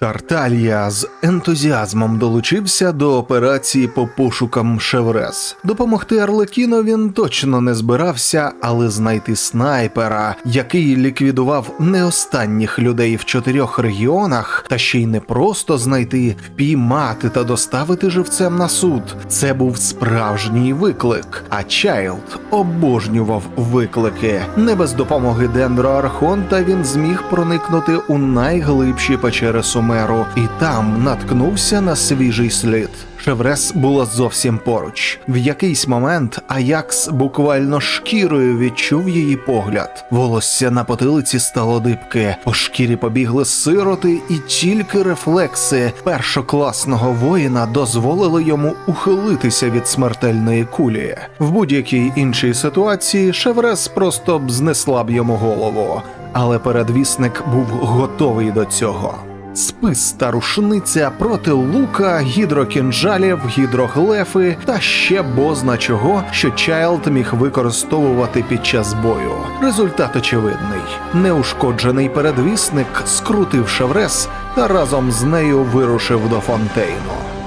Тарталія з ентузіазмом долучився до операції по пошукам Шеврес. Допомогти Арлекіно він точно не збирався, але знайти снайпера, який ліквідував не останніх людей в чотирьох регіонах, та ще й не просто знайти, впіймати та доставити живцем на суд. Це був справжній виклик. А Чайлд обожнював виклики. Не без допомоги Дендро Архонта він зміг проникнути у найглибші печери Сумеру і там наткнувся на свіжий слід. Шеврес була зовсім поруч. В якийсь момент Аякс буквально шкірою відчув її погляд. Волосся на потилиці стало дибки, по шкірі побігли сироти, і тільки рефлекси першокласного воїна дозволили йому ухилитися від смертельної кулі. В будь-якій іншій ситуації Шеврес просто б знесла б йому голову, але передвісник був готовий до цього. Спис та рушниця проти лука, гідрокінжалів, гідроглефи та ще бозна чого, що Чайлд міг використовувати під час бою. Результат очевидний: неушкоджений передвісник скрутив Шеврес та разом з нею вирушив до фонтейну.